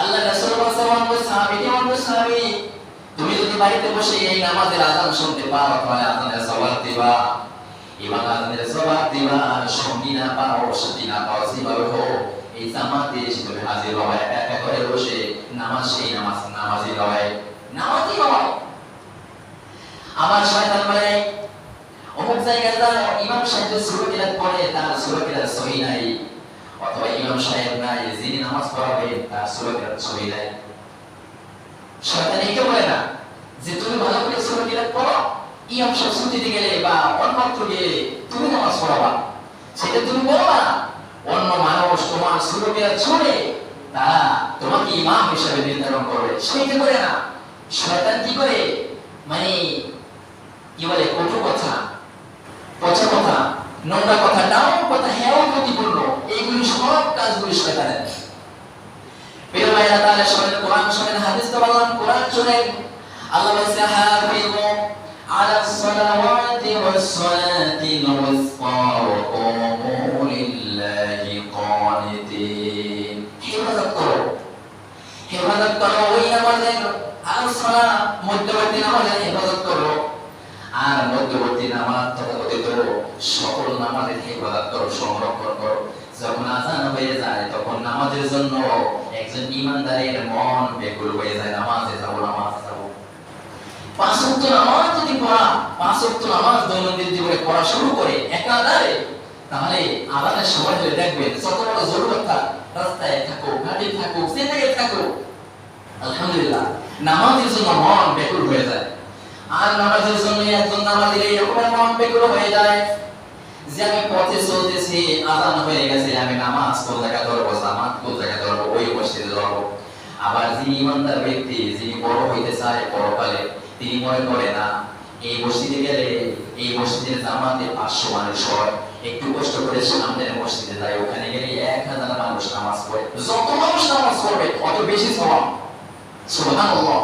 আল্লাহ রাসূল সাল্লাল্লাহু আলাইহি ওয়াসাল্লাম সাহাবী? তুমি যদি বাড়িতে বসে এই নামাজের আযান শুনতে পাও, তাহলে আযানের সওয়াব দিবা। এবং আযানের সওয়াব দিবা সঙ্গী না পাও সাথী না পাও, যেভাবে হোক, এই জামাতে এসে তুমি হাজির হওয়া একা করে বসে নামাজ, সেই নামাজ নামাজি হওয়ায় নামাজি হওয়ায় আমার শয়তান বলে, অমুক জায়গায় ইমাম সাহেব সুরা কিরাত পড়ে তার সুরা কিরাত সহি নাই। অথবা ইমাম সাহেব যিনি নামাজ পড়াবে তার সুরা কিরাত সহি নাই। শয়তান বলে না যে তুমি ভালো করে পড়ো। ইমাম সাহেব ছুটিতে গেলে বা অন্যত্র গেলে তুমি নামাজ পড়াবা। সেটা তুমি অন্য মানুষ তোমার শুনে তারা তোমাকে ইমাম হিসেবে নির্ধারণ করবে। সেইটা করে না। শয়তান কি করে? মানে কি বলে? কটু কথা, পচা কথা, নোংরা কথা, ডাউন কথা, হেও এইগুলি কাজ করিস না প্রিয় ভাইরা, তাহলে শোনেন, কোরআন শোনেন, হাদিস তো বললাম, কোরআন শোনেন। আল্লাহ বলছে হাফিজু আলা সালাওয়াতি ওয়াস সালাতিল ওয়াসফা ওয়া কুমু লিল্লাহি করো। হেফাজত করো, ওই নামাজের আর সালা মধ্যবর্তী নামাজের হেফাজত করো। আর মধ্যবর্তী নামাজ তথাকথিত সকল নামাজের হেফাজত করো, সংরক্ষণ করো। যখন আজান হয়ে যায়, তখন নামাজের জন্য একজন ইমানদারের মন বেকুল হয়ে যায়, নামাজে যাব, নামাজ পাঁচ নামাজ যদি পড়া, পাঁচ নামাজ দৈনন্দিন জীবনে পড়া শুরু করে একাধারে, তাহলে সময় দেখবেন যত বড় জরুরত থাক, রাস্তায় থাকো গাড়ি থাকো থাকো আলহামদুলিল্লাহ, নামাজের জন্য মন বেকুল হয়ে যায়। আর নামাজের জন্য একজন নামাজের এরকম মন বেকুল হয়ে যায়। যে আমি পথে চলতেছি, আজান হয়ে গেছে, আমি নামাজ কোন জায়গায় ধরবো, জামাত কোন জায়গায় ধরবো, ওই মসজিদে ধরবো। আবার যিনি ইমানদার ব্যক্তি, যিনি বড় হইতে চায় পরকালে, তিনি মনে করে না, এই মসজিদে গেলে, এই মসজিদের জামাতে পাঁচশো মানুষ হয়। একটু কষ্ট করে সামনের মসজিদে যায়, ওখানে গেলে এক হাজার মানুষ নামাজ পড়ে। যত মানুষ নামাজ পড়বে অত বেশি সবাব সুবহানাল্লাহ।